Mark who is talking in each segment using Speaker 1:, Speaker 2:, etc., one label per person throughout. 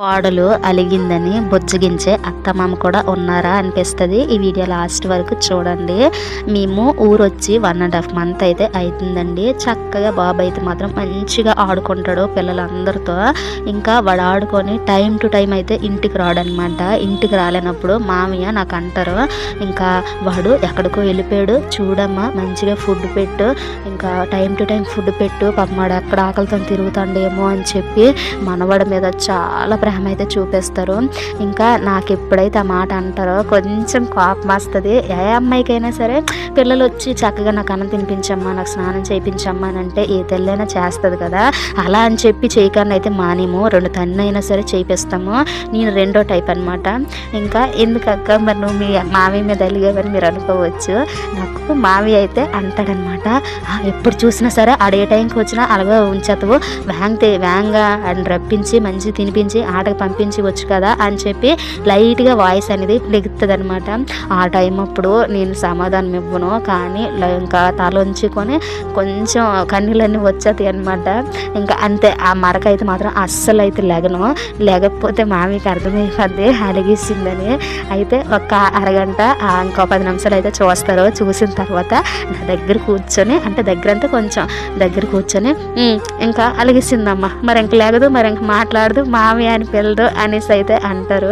Speaker 1: కోడలు అలిగిందని బుజ్జగించే అత్తమామ కూడా ఉన్నారా అనిపిస్తుంది. ఈ వీడియో లాస్ట్ వరకు చూడండి. మేము ఊరొచ్చి వన్ అండ్ హాఫ్ మంత్ అయితే అవుతుందండి చక్కగా బాబు అయితే మాత్రం మంచిగా ఆడుకుంటాడు పిల్లలందరితో. ఇంకా వాడు ఆడుకొని టైం టు టైం అయితే ఇంటికి రాడనమాట ఇంటికి రాలేనప్పుడు మామయ్య నాకు అంటారు ఇంకా వాడు ఎక్కడికో వెళ్ళిపోయాడు చూడమ్మా మంచిగా ఫుడ్ పెట్టు ఇంకా టైం టు టైం ఫుడ్ పెట్టు పమ్మడు ఎక్కడ ఆకలితో తిరుగుతాండేమో అని చెప్పి మనవాడి మీద చాలా ఆగ్రహం అయితే చూపిస్తారు. ఇంకా నాకు ఎప్పుడైతే ఆ మాట అంటారో కొంచెం కోపం వస్తుంది. ఏ అమ్మాయికైనా సరే పిల్లలు వచ్చి చక్కగా నాకు అన్నం తినిపించమ్మా నాకు స్నానం చేయించమ్మా అని అంటే ఏ తెల్లైనా చేస్తుంది కదా. అలా అని చెప్పి చేయకుండా అయితే మానేము. రెండు తన్ను అయినా సరే చేపిస్తాము నేను రెండో టైప్ అనమాట ఇంకా ఎందుకక్క మరి నువ్వు మీ మావి మీద అలిగావని మీరు అనుకోవచ్చు. నాకు మావి అయితే అంటాడనమాట ఎప్పుడు చూసినా సరే అడే టైంకి వచ్చినా అలాగే ఉంచేతవు. వ్యాంగ్ తే వ్యాంగా అని రప్పించి మంచి తినిపించి ఆటకు పంపించవచ్చు కదా అని చెప్పి లైట్గా వాయిస్ అనేది లెగుతుంది అనమాట ఆ టైం అప్పుడు నేను సమాధానం ఇవ్వను. కానీ ఇంకా తల ఉంచుకొని కొంచెం కన్నీళ్ళన్నీ వచ్చేది అనమాట ఇంకా అంతే ఆ మరక అయితే మాత్రం అస్సలు అయితే లెగను. లేకపోతే మామీకి అర్థమైపోద్ది అలిగిస్తుందని అయితే ఒక అరగంట ఇంకో పది నిమిషాలు అయితే చూస్తారు. చూసిన తర్వాత నా దగ్గర కూర్చొని అంటే దగ్గర అంతా కొంచెం దగ్గర కూర్చొని ఇంకా అలిగిస్తుందమ్మా మరి ఇంక లేగదు మరి ఇంక మాట్లాడదు మామి అని పిల్లరు అనేసి అయితే అంటారు.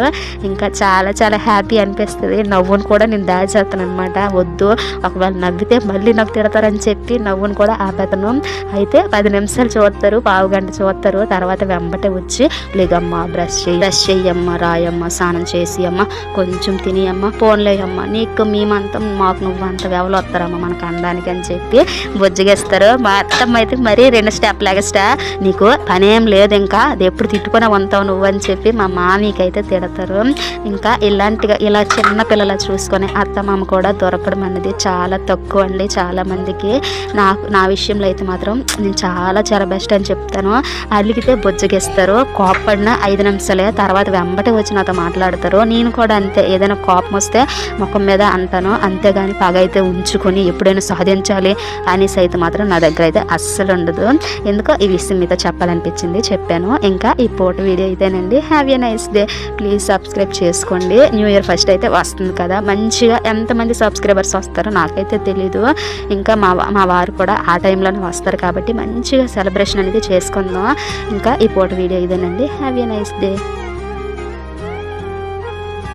Speaker 1: ఇంకా చాలా చాలా హ్యాపీ అనిపిస్తుంది. నవ్వును కూడా నేను దాచేస్తాను అనమాట వద్దు ఒకవేళ నవ్వితే మళ్ళీ నాకు తిడతారని చెప్పి నవ్వును కూడా ఆపేతను. అయితే పది నిమిషాలు చూస్తారు పావు గంట చూస్తారు. తర్వాత వెంబటే వచ్చి లేదమ్మా బ్రష్ చేయి బ్రష్ చెయ్యమ్మ రాయమ్మ స్నానం చేసి అమ్మ కొంచెం తినియమ్మ పోన్లేయమ్మ నీకు మేమంతా మాకు నువ్వు అంత వ్యవలు వస్తారమ్మ మనకు అనడానికి అని చెప్పి బుజ్జగిస్తారు. మా అత్తమ్మ అయితే మరీ రెండు స్టెప్ లెగస్టా నీకు పనేం లేదు ఇంకా అది ఎప్పుడు తిట్టుకునే ఉంటావు నువ్వు? అని చెప్పి మా మామీకి అయితే తిడతారు. ఇంకా ఇలాంటిగా ఇలా చిన్న పిల్లల చూసుకొని అత్తమామ కూడా దొరకడం అనేది చాలా తక్కువ అండి. చాలా మందికి నాకు నా విషయంలో అయితే మాత్రం నేను చాలా చాలా బెస్ట్ అని చెప్తాను. అలిగితే బొజ్జగిస్తారు. కోపడిన ఐదు నిమిషాలే తర్వాత వెంబటే వచ్చి నాతో మాట్లాడతారు. నేను కూడా అంతే ఏదైనా కోపం వస్తే ముఖం మీద అంటాను. అంతేగాని పగ అయితే ఉంచుకొని ఎప్పుడైనా సాధించాలి అనేసి అయితే మాత్రం నా దగ్గర అయితే అస్సలు ఉండదు. ఎందుకో ఈ విషయం మీతో చెప్పాలనిపించింది చెప్పాను. ఇంకా ఈ పోటీ వీడియో అయితే ఇదేనండి have a nice day please subscribe చేసుకోండి. న్యూ ఇయర్ ఫస్ట్ అయితే వస్తుంది కదా. మంచిగా ఎంతమంది సబ్స్క్రైబర్స్ వస్తారో నాకైతే తెలీదు. ఇంకా మా మా వారు కూడా ఆ టైంలోనే వస్తారు కాబట్టి మంచిగా సెలబ్రేషన్ అనేది చేసుకుందాం. ఇంకా ఈ పూట వీడియో ఇదేనండి. Have a nice day